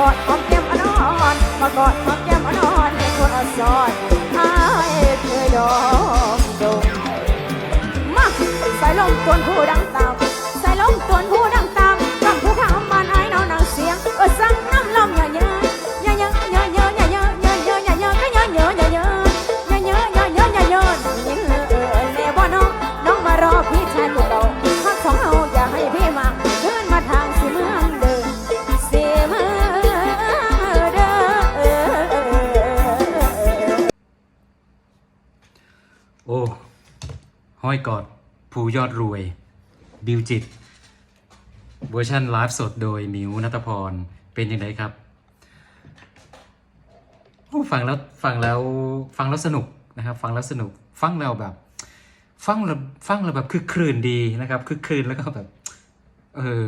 กอดหอมแก้มอ่อนมากอดหอมแก้มอ่อนให้คนอ่อนซ้อนให้เธอยอมดมมาใส่ลมตวนผู้ดังตาม ห้อยกอดภูยอดรวย บิวจิต เวอร์ชันไลฟ์สดโดยมิวนัทพร เป็นยังไงครับฟังแล้วฟังแล้วฟังแล้วสนุกนะครับ ฟังแล้วสนุก ฟังแล้วแบบฟังแล้วฟังแล้วแบบคือคลื่นดีนะครับคือคลื่นแล้วก็แบบเออ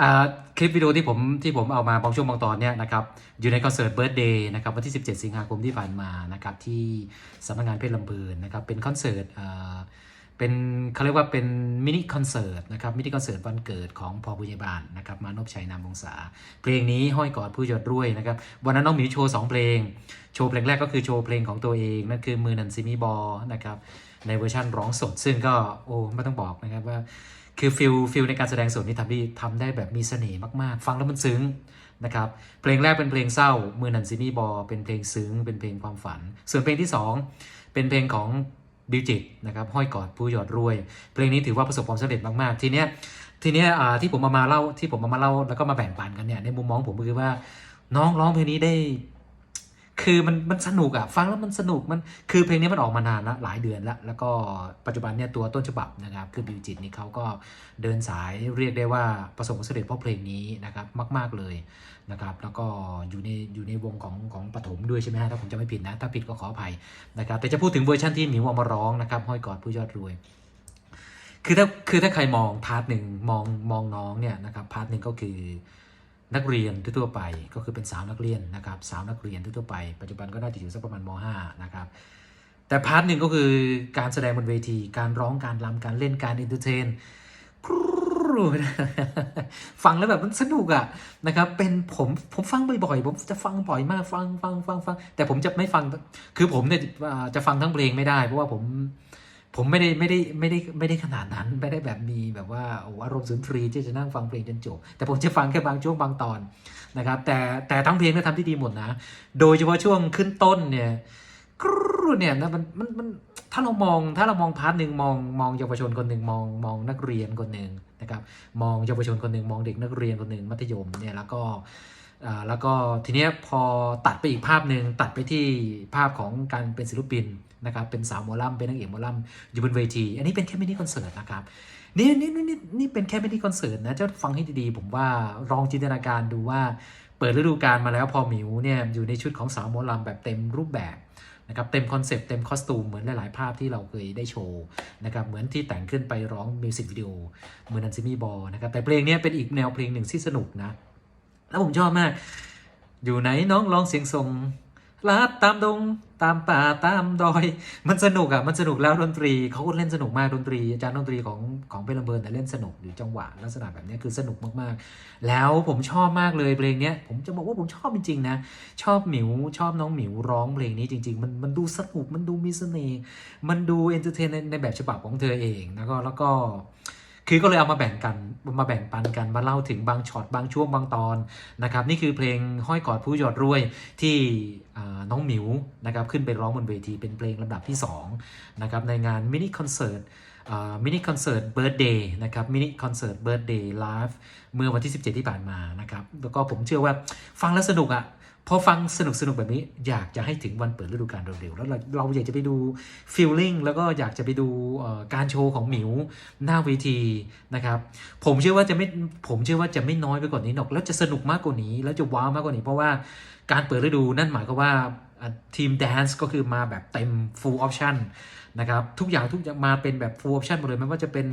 อ่าคลิปวิดีโอที่ผมที่ผมเอามาบางช่วงบางตอนเนี่ยนะครับอยู่ในคอนเสิร์ตเบิร์ดเดย์นะครับวันที่ 17 สิงหาคมที่ผ่านมานะครับที่สำนักงานเพชรลำเพลินนะครับเป็นคอนเสิร์ตอ่า เป็นเขาเรียกว่าเป็นมินิคอนเสิร์ตนะครับมินิคอนเสิร์ตวันเกิดของพอบุญยบาลนะครับมานพชัยนามวงศาเพลงนี้ห้อยกอดผู้ยอดรวยนะครับวันนั้นน้องหมิวโชว์สองเพลง โชว์เพลงแรกก็คือโชว์เพลงของตัวเองนั่นคือมือนันซิมิบอนะครับในเวอร์ชันร้องสดซึ่งก็โอ้ไม่ต้องบอกนะครับว่าคือฟิลฟิลในการแสดงสดนี่ทำได้ทำได้แบบมีเสน่ห์มากๆ ฟังแล้วมันซึ้งนะครับเพลงแรกเป็นเพลงเศร้ามือนันซินี่บอเป็นเพลงซึ้งเป็นเพลงความฝัน ส่วนเพลงที่ 2 เป็นเพลงของ บิวจิตนะครับห้อยกอดผู้หยอดรวย เพลงนี้ถือว่าประสบความสำเร็จมากๆ ทีเนี้ยทีเนี้ยที่ผมมามาเล่าที่ผมมามาเล่าแล้วก็มาแบ่งปันกันเนี่ยในมุมมองผมก็คือว่าน้องร้องเพลงนี้ได้ คือมันมันสนุกอะฟังแล้วมันสนุกมันคือเพลงนี้มันออกมานานละหลายเดือนละแล้วก็ปัจจุบันเนี่ยตัวต้นฉบับนะครับคือบิวจิตนี่เขาก็เดินสายเรียกได้ว่าประสบความสำเร็จเพราะเพลงนี้นะครับมาก ๆเลยนะครับแล้วก็อยู่ในอยู่ในวงของของปฐมด้วยใช่ไหมฮะถ้าผมจะไม่ผิดนะถ้าผิดก็ขออภัยนะครับแต่จะพูดถึงเวอร์ชันที่หมิวเอามาร้องนะครับห้อยกอดผู้ยอดรวยคือถ้าคือถ้าใครมองพาร์ทหนึ่งมองมองน้องเนี่ยนะครับพาร์ทหนึ่งก็คือ นักเรียนทั่วไปก็คือเป็นสาวนักเรียนนะครับสาวนักเรียนทั่วไปปัจจุบันก็น่าจะอยู่สักประมาณม .5 นะครับแต่พาร์ทหนึ่งก็คือการแสดงบนเวที การร้องการรำการเล่นการเอนเตอร์เทนฟังแล้วแบบมันสนุกอะนะครับเป็นผมผมฟังบ่อยๆผมจะฟังบ่อยมากฟังฟังฟังฟังแต่ผมจะไม่ฟัง คือผมเนี่ยจะฟังทั้งเพลงไม่ได้ เพราะว่าผม ผมไม่ได้ไม่ได้ไม่ได้ไม่ได้ขนาดนั้นไม่ได้แบบมีแบบว่าโอ้อารมณ์สุนทรีที่จะนั่งฟังเพลงจนจบแต่ผมจะฟังแค่บางช่วงบางตอนนะครับ แต่แต่ทั้งเพลงก็ทำที่ดีหมดนะ โดยเฉพาะช่วงขึ้นต้นเนี่ยกรูเนี่ยนะมันมันมันถ้าเรามองถ้าเรามองพาร์ทหนึ่งมองมองเยาวชนคนหนึ่งมองมองนักเรียนคนหนึ่งนะครับ มองเยาวชนคนหนึ่งมองเด็กนักเรียนคนหนึ่งมัธยมเนี่ยแล้วก็ แล้วก็ทีเนี้ยพอตัดไปอีกภาพหนึ่งตัดไปที่ภาพของการเป็นศิลปินนะครับเป็นสาวหมอลำเป็นนางเอกหมอลำอยู่บนเวที อันนี้เป็นแค่มินิคอนเสิร์ตนะครับนี่นี่นี่นี่เป็นแค่มินิคอนเสิร์ตนะเจ้าฟังให้ดีๆ ผมว่าลองจินตนาการดูว่าเปิดฤดูกาลมาแล้วพอหมิวเนี่ยอยู่ในชุดของสาวหมอลำแบบเต็มรูปแบบนะครับเต็มคอนเซปต์เต็มคอสตูมเหมือนหลาย ๆ ภาพที่เราเคยได้โชว์นะครับเหมือนที่แต่งขึ้นไปร้องมิวสิกวิดีโอเหมือนนันซิมี่บอลนะครับแต่เพลงนี้เป็นอีกแนวเพลงหนึ่งที่สนุกนะ แล้วผมชอบมาก อยู่ไหนน้องร้องเสียงทรงลาดตามดงตามป่าตามดอย มันสนุกอะ่ะมันสนุกแล้วดนตรีเขาก็เล่นสนุกมากดนตรีอาจารย์ดนตรีของของเพลงเบิร์นแต่เล่นสนุกหรือจังหวะลักษณะแบบนี้คือสนุกมากๆ แล้วผมชอบมากเลยเพลงเนี้ยผมจะบอกว่าผมชอบจริงๆนะชอบหมิวชอบน้องหมิวร้องเพลงนี้จริง ๆ มันมันดูสนุกมันดูมีเสน่ห์มันดูเอนเตอร์เทนในในแบบฉบับของเธอเองแล้วก็แล้วก็ คือก็เลยเอามาแบ่งกันมาแบ่งปันกันมาเล่าถึงบางช็อตบางช่วงบางตอนนะครับนี่คือเพลงห้อยกอดผู้หยอดรวยที่น้องหมิวนะครับขึ้นไปร้องบนเวทีเป็นเพลงลำดับที่2นะครับในงานมินิคอนเสิร์ตมินิคอนเสิร์ตเบิร์ดเดย์นะครับมินิคอนเสิร์ตเบิร์ดเดย์ไลฟ์เมื่อวันที่ 17 ที่ผ่านมานะครับแล้วก็ผมเชื่อว่าฟังแล้วสนุกอะ่ะ พอฟังสนุกสนุกแบบนี้ อยากจะให้ถึงวันเปิดฤดูกาลเร็วๆ แล้วเราเราอยากจะไปดูฟีลลิ่งแล้วก็อยากจะไปดูการโชว์ของหมิวหน้าเวทีนะครับ ผมเชื่อว่าจะไม่ผมเชื่อว่าจะไม่น้อยไปกว่านี้หรอก แล้วจะสนุกมากกว่านี้ แล้วจะว้าวมากกว่านี้ เพราะว่าการเปิดฤดูนั่นหมายความว่าทีมแดนซ์ก็คือมาแบบเต็ม full option นะครับ ทุกอย่างทุกอย่างมาเป็นแบบ full option หมดเลยไม่ว่าจะเป็น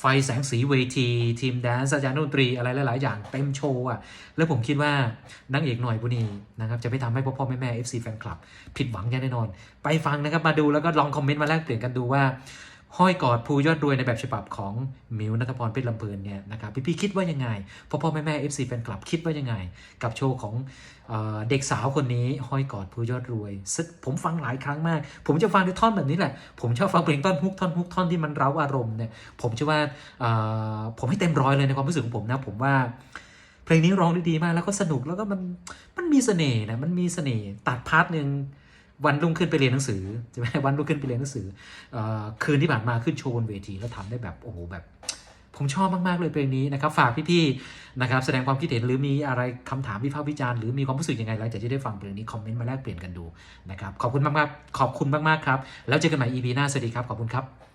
ไฟแสงสีเวที ทีมแดนซ์อาจารย์ดนตรีอะไรหลาย ๆ อย่างเต็มโชว์อะ แล้วผมคิดว่านางเอกหน่อยบุนีนะครับ จะไม่ทำให้พ่อพ่อแม่แม่ FC แฟนคลับ ผิดหวังแน่นอน ไปฟังนะครับ มาดูแล้วก็ลองคอมเมนต์มาแลกเปลี่ยนกันดูว่า ห้อยกอดภูยอดรวยในแบบฉบับของมิวนัทพรเพชรลำเพลินเนี่ยนะครับพี่ๆคิดว่ายังไงพ่อพ่อแม่แม่เอฟซีแฟนคลับคิดว่ายังไง กับโชว์ของเออเด็กสาวคนนี้ ห้อยกอดภูยอดรวยซึ่งผมฟังหลายครั้งมาก ผมจะฟังในท่อนแบบนี้แหละ ผมชอบฟังเพลงท่อนฮุกท่อนฮุกท่อนที่มันเร้าอารมณ์เนี่ยผมเชื่อว่าผมให้เต็มร้อยเลยในความรู้สึกของผมนะผมว่าเพลงนี้ร้องได้ดีมากแล้วก็สนุกแล้วก็มันมันมีเสน่ห์นะมันมีเสน่ห์ตัดพาร์ทหนึ่ง วันรุ่งขึ้นไปเรียนหนังสือใช่ไหมวันรุ่งขึ้นไปเรียนหนังสืออคืนที่ผ่านมาขึ้นโชว์บนเวทีแล้วทำได้แบบโอ้โหแบบ ผมชอบมาก ๆ เลยเพลงนี้นะครับ ฝากพี่ๆนะครับ แสดงความคิดเห็นหรือมีอะไรคำถามวิพากษ์วิจารณ์หรือมีความรู้สึกยังไงหลังจากที่ได้ฟังเพลงนี้คอมเมนต์มาแลกเปลี่ยนกันดูนะครับขอบคุณมากๆขอบคุณมากๆครับแล้วเจอกันใหม่ EP หน้าสวัสดีครับขอบคุณครับ